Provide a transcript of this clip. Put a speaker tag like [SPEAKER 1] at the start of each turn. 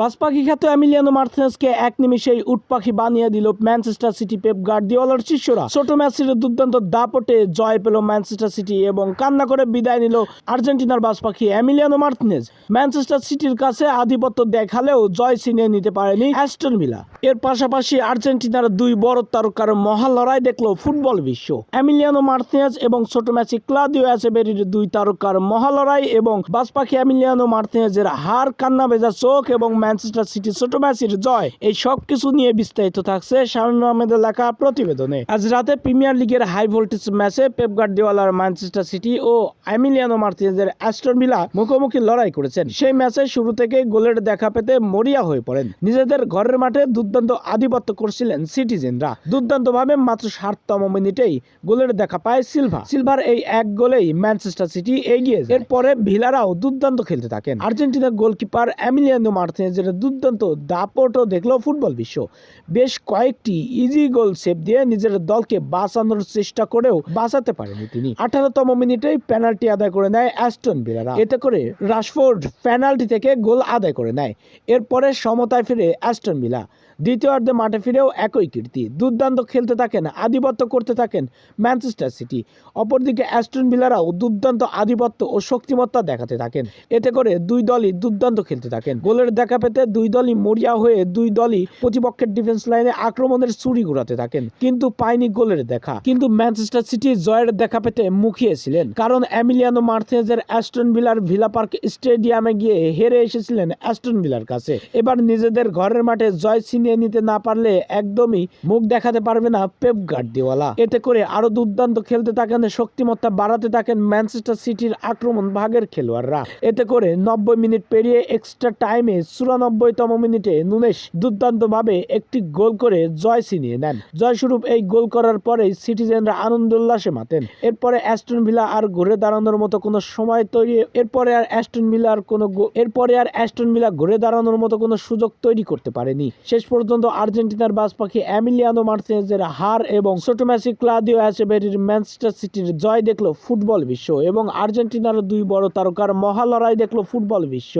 [SPEAKER 1] বাস পাখি খ্যাত এমিলিয়ানো মার্টিনেসকে এক নিমিষেই উটপাখি বানিয়ে দিল ম্যানচেস্টার সিটি পেপ গার্দিওলার শিষ্যরা। ছোট ম্যাচের দুর্দান্ত দাপটে জয় পেল ম্যানচেস্টার সিটি এবং কান্না করে বিদায় নিল আর্জেন্টিনার বাস পাখি এমিলিয়ানো মার্টিনেজ ম্যানচেস্টার সিটির কাছে আধিপত্য দেখালেও জয় ছিনিয়ে নিতে পারেনি অ্যাস্টন ভিলা। এর পাশাপাশি আর্জেন্টিনার দুই বড় তারকার মহা লড়াই দেখল ফুটবল বিশ্ব। এমিলিয়ানো মার্টিনেজ এবং ছোট ম্যাচে ক্লাদিও অ্যাসেবেরির দুই তারকার মহা লড়াই এবং বাস পাখি এমিলিয়ানো মার্টিনেজের হার কান্না ভেজা চোখ এবং ম্যানচেস্টার সিটি ছোট ম্যাচের জয়, এই সব কিছু নিয়ে বিস্তারিত থাকছে শামীম আহমেদের লেখা প্রতিবেদনে। আজ রাতে প্রিমিয়ার লিগের হাই ভোল্টেজ ম্যাচে পেপ গার্দিওলার ম্যানচেস্টার সিটি ও এমিলিয়ানো মার্টিনেজের অ্যাস্টন ভিলা মুখোমুখি লড়াই করেছেন। সেই ম্যাচে শুরু থেকেই গোলের দেখা পেতে মরিয়া হয়ে পড়েন। নিজেদের ঘরের মাঠে দুর্দান্ত আধিপত্য করছিলেন সিটিজেনরা। দুর্দান্তভাবে মাত্র ষাটতম মিনিটেই গোলের দেখা পায় সিলভা। সিলভার এই এক গোলেই ম্যানচেস্টার সিটি এগিয়ে এরপরে ভিলারাও দুর্দান্ত খেলতে থাকেন। আর্জেন্টিনার গোলকিপার এমিলিয়ানো মার্টিনেজের দুর্দান্ত, দাপটও দেখল ফুটবল বিশ্ব। বেশ কয়েকটি ইজি গোল সেভ দিয়ে নিজের দলকে বাঁচানোর চেষ্টা করেও বাঁচাতে পারেনি তিনি। আঠারোতম মিনিটেই পেনাল্টি আদায় করে নেয় অ্যাস্টন ভিলারা এতে করে রাশফোর্ড পেনাল্টি থেকে গোল আদায় করে নেয়। এরপরে সমতায় ফিরে অ্যাস্টন ভিলা দ্বিতীয়ার্ধে মাঠে ফিরেও একই কীর্তি। দুর্দান্ত খেলতে থাকেন, আধিপত্য করতে থাকেন ম্যানচেস্টার সিটি অপরদিকে অ্যাস্টন ভিলারাও দুর্দান্ত আধিপত্য ও শক্তিমত্তা দেখাতে থাকেন। এতে করে দুই দলই দুর্দান্ত খেলতে থাকেন। গোলের দেখা পেতে দুই দলই মরিয়া হয়ে দুই দলই প্রতিপক্ষের ডিফেন্স লাইনে আক্রমণের ছুরি ঘুরাতে থাকেন। কিন্তু পায়নি গোলের দেখা। কিন্তু ম্যানচেস্টার সিটি জয়ের দেখা পেতে মুখিয়েছিলেন কারণ এমিলিয়ানো মার্থেজের অ্যাস্টন ভিলার ভিলা পার্ক স্টেডিয়ামে গিয়ে হেরে এসেছিলেন অ্যাস্টন ভিলার কাছে। এবার নিজেদের ঘরের মাঠে জয় ছিনিয়ে নিতে না পারলে একদমই মুখ দেখাতে পারবে না পেপ গার্দিওয়ালা এতে করে আরও দুর্দান্ত খেলতে থাকেন, শক্তিমত্তা বাড়াতে থাকেন ম্যানচেস্টার সিটির আক্রমণ ভাগের খেলোয়াড়রা। এতে করে নব্বই মিনিট পেরিয়ে এক্সট্রা টাইমে চুরানব্বইতম মিনিটে নুনেশ দুর্দান্ত ভাবে একটি গোল করে জয় ছিনিয়ে নেন। জয়স্বরূপ এই গোল করার পরেই সিটিজেনরা আনন্দ উল্লাসে মাতেন। এরপরে অ্যাস্টন ভিলা আর ঘুরে দাঁড়ানোর মতো কোনো সময় তৈরি এরপরে আর অ্যাস্টন ভিলার কোনো গো- এরপরে আর অ্যাস্টন ভিলা ঘুরে দাঁড়ানোর মতো কোনো সুযোগ তৈরি করতে পারেনি। শেষ পর্যন্ত আর্জেন্টিনার বাস পাখি এমিলিয়ানো মার্টিনেজের হার এবং ছোট ম্যাচে ক্লাদিও অ্যাসেবেরির ম্যানচেস্টার সিটির জয় দেখল ফুটবল বিশ্ব এবং আর্জেন্টিনার দুই বড় তারকার মহালড়াই দেখল ফুটবল বিশ্ব।